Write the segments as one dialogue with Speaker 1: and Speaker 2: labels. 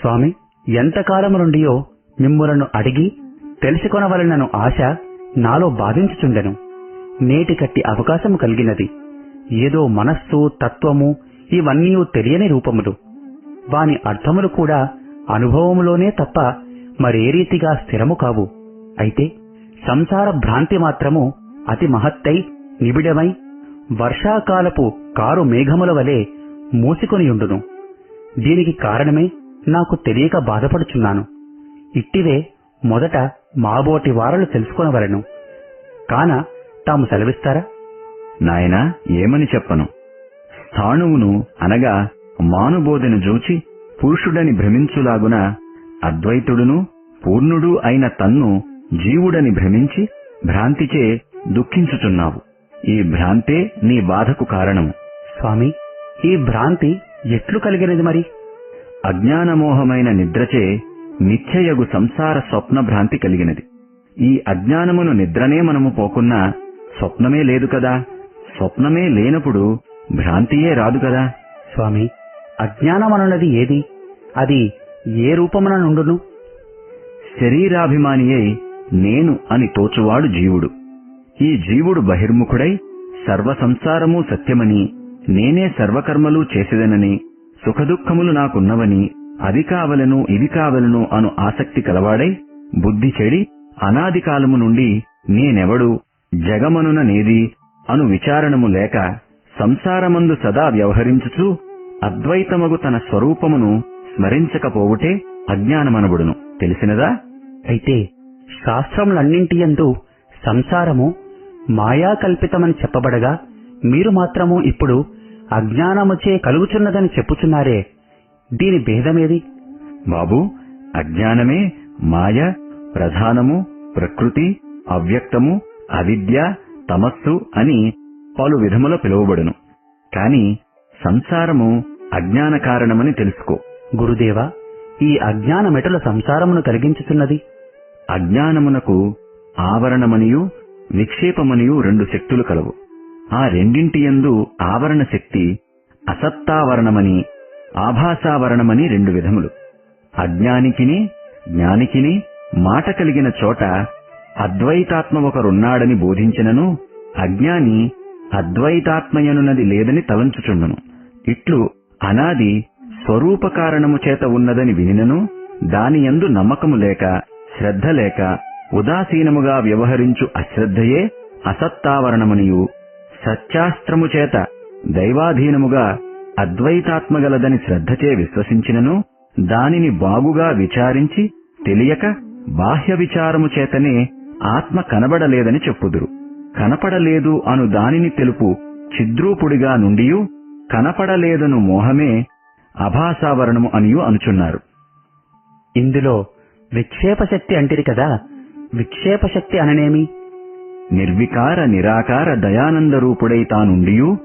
Speaker 1: స్వామి ఎంతకాలం నుండియో మిమ్ములను అడిగి తెలుసుకొనవలనను ఆశ నాలో బాధించుచుండెను. నేటి కట్టి అవకాశం కలిగినది. ఏదో మనస్సు తత్వము ఇవన్నీ తెలియని రూపములు. వాని అర్థములు కూడా అనుభవములోనే తప్ప మరే రీతిగా స్థిరము కావు. అయితే సంసార భ్రాంతి మాత్రము అతి మహత్తై నిబిడమై వర్షాకాలపు కారు మేఘముల వలె మూసుకొనియుండును. దీనికి కారణమే నాకు తెలియక బాధపడుచున్నాను. ఇట్టివే మొదట మాబోటి వారలు తెలుసుకొనవలను. కాన తాము సెలవిస్తారా?
Speaker 2: నాయనా ఏమని చెప్పను? స్థాణువును అనగా మానుబోధన జూచి పురుషుడని భ్రమించులాగున అద్వైతుడును పూర్ణుడు అయిన తన్ను జీవుడని భ్రమించి భ్రాంతిచే దుఃఖించుచున్నావు. ఈ భ్రాంతే నీ బాధకు కారణము
Speaker 1: స్వామి ఈ భ్రాంతి ఎట్లు కలిగినది మరి?
Speaker 2: అజ్ఞానమోహమైన నిద్రచే మిథ్యయగు సంసార స్వప్న భ్రాంతి కలిగినది. ఈ అజ్ఞానమును నిద్రనే మనము పోకున్నా స్వప్నమే లేదు కదా. స్వప్నమే లేనప్పుడు భ్రాంతియే రాదు కదా.
Speaker 1: స్వామి అజ్ఞానమనున్నది ఏది? అది ఏ రూపమున నుండును?
Speaker 2: శరీరాభిమానియై నేను అని తోచువాడు జీవుడు. ఈ జీవుడు బహిర్ముఖుడై సర్వ సంసారము సత్యమని నేనే సర్వకర్మలు చేసేదనని సుఖదుఖములు నాకున్నవని అది కావలను ఇది కావలను అను ఆసక్తి కలవాడై బుద్ధి చెడి అనాది కాలము నుండి నేనెవడు జగమనున నేది అను విచారణము లేక సంసారమందు సదా వ్యవహరించుచు అద్వైతమగు తన స్వరూపమును స్మరించకపోవుటే అజ్ఞానమనబడును. తెలిసినదా?
Speaker 1: అయితే శాస్త్రములన్నింటియందు సంసారము మాయా కల్పితమని చెప్పబడగా మీరు మాత్రము ఇప్పుడు అజ్ఞానముచే కలుగుచున్నదని చెప్పుచున్నారే. దీని భేదమేది?
Speaker 2: బాబు అజ్ఞానమే మాయ ప్రధానము ప్రకృతి అవ్యక్తము అవిద్య తమస్సు అని పలు విధముల పిలువబడును. కాని సంసారము అజ్ఞాన కారణమని తెలుసుకో.
Speaker 1: గురుదేవా ఈ అజ్ఞానమెటుల సంసారమును కలిగించుచున్నది?
Speaker 2: అజ్ఞానమునకు ఆవరణమనియు విక్షేపమనియు రెండు శక్తులు కలవు. ఆ రెండింటియందు ఆవరణ శక్తి అసత్తావరణమని ఆభాసావరణమని రెండు విధములు. అజ్ఞానికిని జ్ఞానికిని మాట కలిగిన చోట అద్వైతాత్మ ఒకరున్నాడని బోధించినను అజ్ఞాని అద్వైతాత్మయనున్నది లేదని తలంచుచుండును. ఇట్లు అనాది స్వరూప కారణము చేత ఉన్నదని వినినను దానియందు నమ్మకము లేక శ్రద్ధ లేక ఉదాసీనముగా వ్యవహరించు అశ్రద్ధయే అసత్తావరణమనియు. సత్యాస్త్రము చేత దైవాధీనముగా అద్వైతాత్మగలదని శ్రద్ధచే విశ్వసించినను దానిని బాగుగా విచారించి తెలియక బాహ్య విచారము చేతనే ఆత్మ కనబడలేదని చెప్పుదురు. కనపడలేదు అను దానిని తెలుపు చిద్రూపుడిగా నుండియు కనపడలేదను మోహమే అభాసావరణము అనియు అనుచున్నారు.
Speaker 1: ఇందులో విక్షేప శక్తి అంటిరి కదా విక్షేప శక్తి అననేమి?
Speaker 2: నిర్వికార నిరాకార దయానంద రూపుడై తానుండియు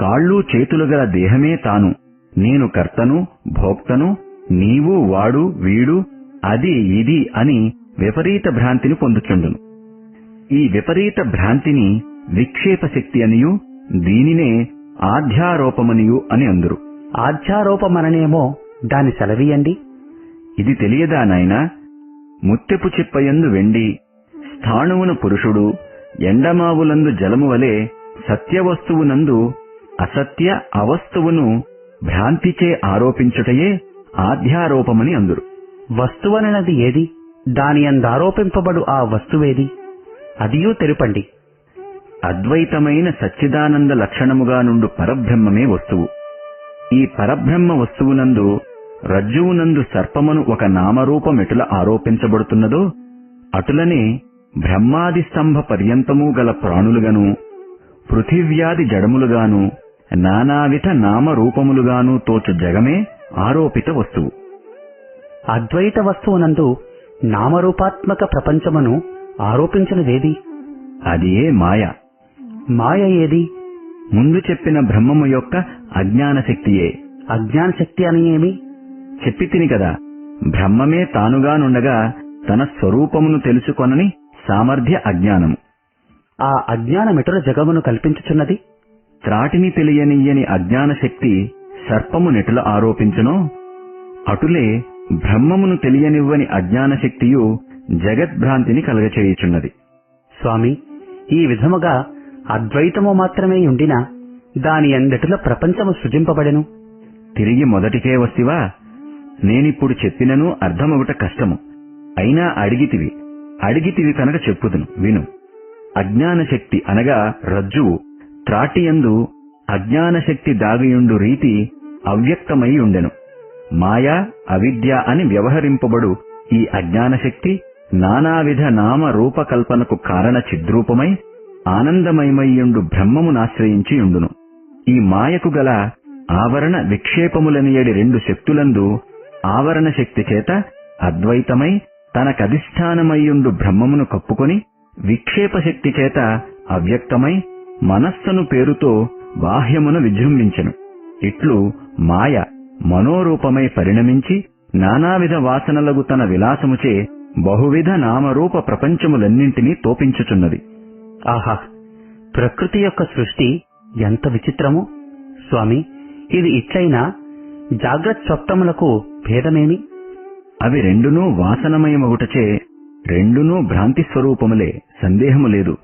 Speaker 2: కాళ్ళు చేతులు గల దేహమే తాను. నేను కర్తను భోక్తను నీవు వాడు వీడు అది ఇది అని విపరీత భ్రాంతిని పొందుచుండును. ఈ విపరీత భ్రాంతిని విక్షేప శక్తి అనియు దీనినే ఆధ్యారోపమనియు అని అందురు.
Speaker 1: ఆధ్యారోపమననేమో దాని సెలవీయండి.
Speaker 2: ఇది తెలియదా నాయనా? ముత్తెపు చిప్పయందు వెండి స్థాణువున పురుషుడు ఎండమావులందు జలము వలె సత్యవస్తువునందు అసత్య అవస్తువును భ్రాంతిచే ఆరోపించుటయే ఆధ్యారోపమని అందురు.
Speaker 1: వస్తువనది ఏది? దాని అందారోపింపబడు ఆ వస్తువేది? అదియూ తెలుపండి
Speaker 2: అద్వైతమైన సచ్చిదానంద లక్షణముగా నుండు పరబ్రహ్మమే వస్తువు. ఈ పరబ్రహ్మ వస్తువునందు రజ్జువునందు సర్పమును ఒక నామరూపమెటుల ఆరోపించబడుతున్నదో అటులనే బ్రహ్మాది స్తంభ పర్యంతము గల ప్రాణులుగాను పృథివ్యాది జడములుగాను నానావిధ నామరూపములుగాను తోచు జగమే ఆరోపిత వస్తువు.
Speaker 1: అద్వైత వస్తువునందు నామరూపాత్మక ప్రపంచమును ఆరోపించినదేది?
Speaker 2: అది ఏ మాయ.
Speaker 1: మాయ ఏది?
Speaker 2: ముందు చెప్పిన బ్రహ్మము యొక్క అజ్ఞాన శక్తియే
Speaker 1: అజ్ఞాన శక్తి అని ఏమి?
Speaker 2: చెప్పి తిని కదా. బ్రహ్మమే తానుగానుండగా తన స్వరూపమును తెలుసుకొనని సామర్థ్య అజ్ఞానము.
Speaker 1: ఆ అజ్ఞానమిటుల జగమును కల్పించుచున్నది?
Speaker 2: త్రాటిని తెలియనియ్యని అజ్ఞాన శక్తి సర్పము నెటుల ఆరోపించునో? అటులే బ్రహ్మమును తెలియనివ్వని అజ్ఞాన శక్తియు జగద్భ్రాంతిని కలగచేయుచున్నది.
Speaker 1: స్వామి ఈ విధముగా అద్వైతము మాత్రమే ఉండిన దాని అందటిలో ప్రపంచము సృజింపబడెను?
Speaker 2: తిరిగి మొదటికే వస్తివా? నేనిప్పుడు చెప్పినను అర్థమగుట కష్టము. అయినా అడిగితివి. అడిగితివి కనుక చెప్పుదును విను. అజ్ఞాన శక్తి అనగా రజ్జువు త్రాటియందు అజ్ఞాన శక్తి దాగియుండు రీతి అవ్యక్తమై ఉండెను మాయా అవిద్య అని వ్యవహరింపబడు ఈ అజ్ఞానశక్తి నానావిధ నామ రూపకల్పనకు కారణ చిద్రూపమై ఆనందమయమయ్యుండు బ్రహ్మమునాశ్రయించియుండును. ఈ మాయకు గల ఆవరణ విక్షేపములనియడి రెండు శక్తులందు ఆవరణ శక్తి చేత అద్వైతమై తనకధిష్టానమయ్యుండు బ్రహ్మమును కప్పుకొని విక్షేపశక్తి చేత అవ్యక్తమై మనస్సును పేరుతో బాహ్యమును విజృంభించెను. ఇట్లు మాయ మనోరూపమై పరిణమించి నానావిధ వాసనలగు తన విలాసముచే బహువిధ నామరూప ప్రపంచములన్నింటినీ తోపించుచున్నది.
Speaker 1: ఆహా ప్రకృతి యొక్క సృష్టి ఎంత విచిత్రము. స్వామి ఇది ఇట్లైనా జాగ్రత్త స్వప్తములకు భేదమేమి?
Speaker 2: అవి రెండునూ వాసనమయమగుటచే రెండునూ భ్రాంతి స్వరూపములే సందేహము లేదు.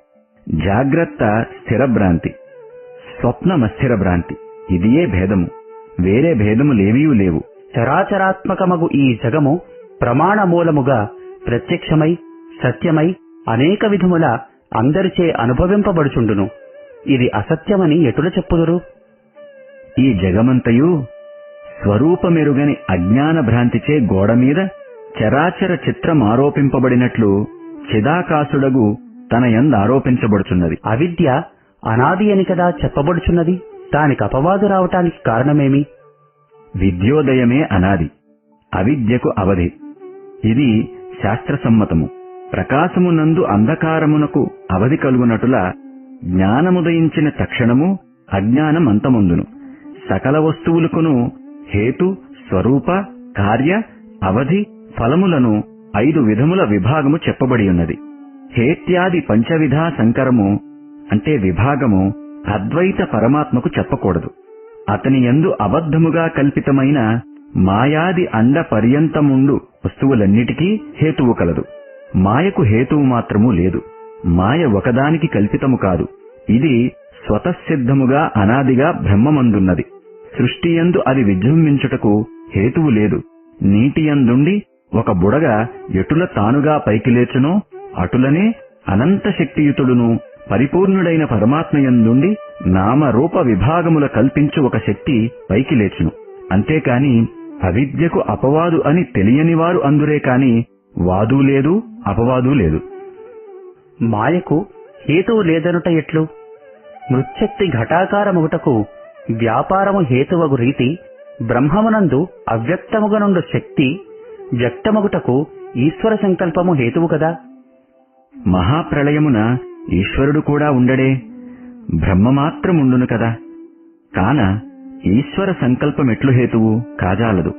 Speaker 2: జాగ్రత్త స్థిరభ్రాంతి. స్వప్నమస్థిర భ్రాంతి ఇదియే భేదము. వేరే భేదములేవీ లేవు.
Speaker 1: చరాచరాత్మకమగు ఈ జగము ప్రమాణ మూలముగా ప్రత్యక్షమై సత్యమై అనేక విధముల అందరిచే అనుభవింపబడుచుండును. ఇది అసత్యమని ఎటుల చెప్పుదురు?
Speaker 2: ఈ జగమంతయు స్వరూపమెరుగని అజ్ఞాన భ్రాంతిచే గోడ మీద చరాచర చిత్రం ఆరోపింపబడినట్లు చిదాకాసుడగు తన యందు ఆరోపించబడుచున్నది.
Speaker 1: అవిద్య అనాది అని కదా చెప్పబడుచున్నది. దానికి అపవాదు రావటానికి కారణమేమి?
Speaker 2: విద్యోదయమే అనాది అవిద్యకు అవధి. ఇది శాస్త్రసమ్మతము. ప్రకాశమునందు అంధకారమునకు అవధి కలుగునటుల జ్ఞానముదయించిన తక్షణము అజ్ఞానమంతముందును. సకల వస్తువులకును హేతు స్వరూప కార్య అవధి ఫలములను ఐదు విధముల విభాగము చెప్పబడి ఉన్నది. హేత్యాది పంచవిధా సంకరము అంటే విభాగము అద్వైత పరమాత్మకు చెప్పకూడదు. అతని యందు అబద్ధముగా కల్పితమైన మాయాది అండ పర్యంతముండు వస్తువులన్నిటికీ హేతువు కలదు. మాయకు హేతువు మాత్రము లేదు. మాయ ఒకదానికి కల్పితము కాదు. ఇది స్వతసిద్ధముగా అనాదిగా బ్రహ్మమందున్నది. సృష్టియందు అది విజృంభించుటకు హేతువు లేదు. నీటియందుండి ఒక బుడగ ఎటుల తానుగా పైకి లేచునో అటులనే అనంత శక్తియుతుడును పరిపూర్ణుడైన పరమాత్మయందుండి నామరూప విభాగముల కల్పించు ఒక శక్తి పైకి లేచును అంతేకాని అవిద్యకు అపవాదు అని తెలియనివారు అందురే కాని వాదు లేదు అపవాదు లేదు.
Speaker 1: మాయకు హేతువు లేదనుట ఎట్లు? మృత్యక్తి ఘటాకారముగుటకు వ్యాపారము హేతువగు రీతి బ్రహ్మమునందు అవ్యక్తముగనుండు శక్తి వ్యక్తమగుటకు ఈశ్వర సంకల్పము హేతువు కదా?
Speaker 2: మహాప్రళయమున ఈశ్వరుడు కూడా ఉండడే. బ్రహ్మమాత్రముండును కదా. కాన ఈశ్వర సంకల్పమెట్లు హేతువు కాజాలదు.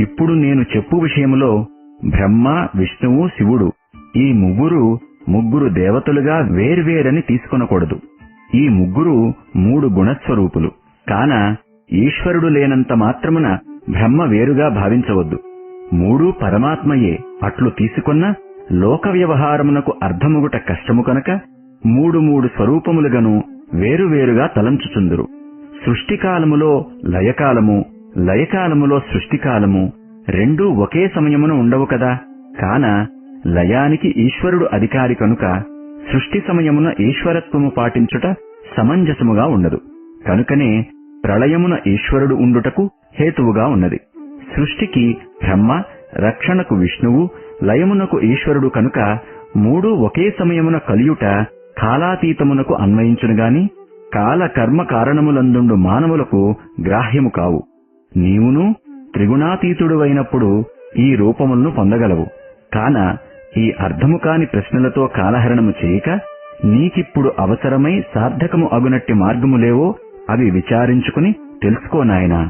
Speaker 2: ఇప్పుడు నేను చెప్పు విషయములో బ్రహ్మ విష్ణువు శివుడు ఈ ముగ్గురు ముగ్గురు దేవతలుగా వేర్వేరని తీసుకొనకూడదు. ఈ ముగ్గురు మూడు గుణస్వరూపులు. కాన ఈశ్వరుడు లేనంత మాత్రమున బ్రహ్మ వేరుగా భావించవద్దు. మూడూ పరమాత్మయే అట్లు తీసుకొన్న లోక వ్యవహారమునకు అర్థముగుట కష్టము కనుక మూడు మూడు స్వరూపములుగను వేరువేరుగా తలంచుచుందురు. సృష్టికాలములో లయకాలము లయకాలములో సృష్టికాలము రెండూ ఒకే సమయమున ఉండవు కదా? కాన లయానికి ఈశ్వరుడు అధికారి కనుక సృష్టి సమయమున ఈశ్వరత్వము పాటించుట సమంజసముగా ఉండదు. కనుకనే ప్రళయమున ఈశ్వరుడు ఉండుటకు హేతువుగా ఉన్నది. సృష్టికి బ్రహ్మ రక్షణకు విష్ణువు లయమునకు ఈశ్వరుడు కనుక మూడు ఒకే సమయమున కలియుట కాలాతీతమునకు అన్వయించునుగాని కాల కర్మ కారణములందుండు మానవులకు గ్రాహ్యము కావు. నీవును త్రిగుణాతీతుడువైనప్పుడు ఈ రూపములను పొందగలవు. కాన ఈ అర్థము కాని ప్రశ్నలతో కాలహరణము చేయక నీకిప్పుడు అవసరమై సార్థకము అగునట్టి మార్గములేవో అవి విచారించుకుని తెలుసుకోనాయనా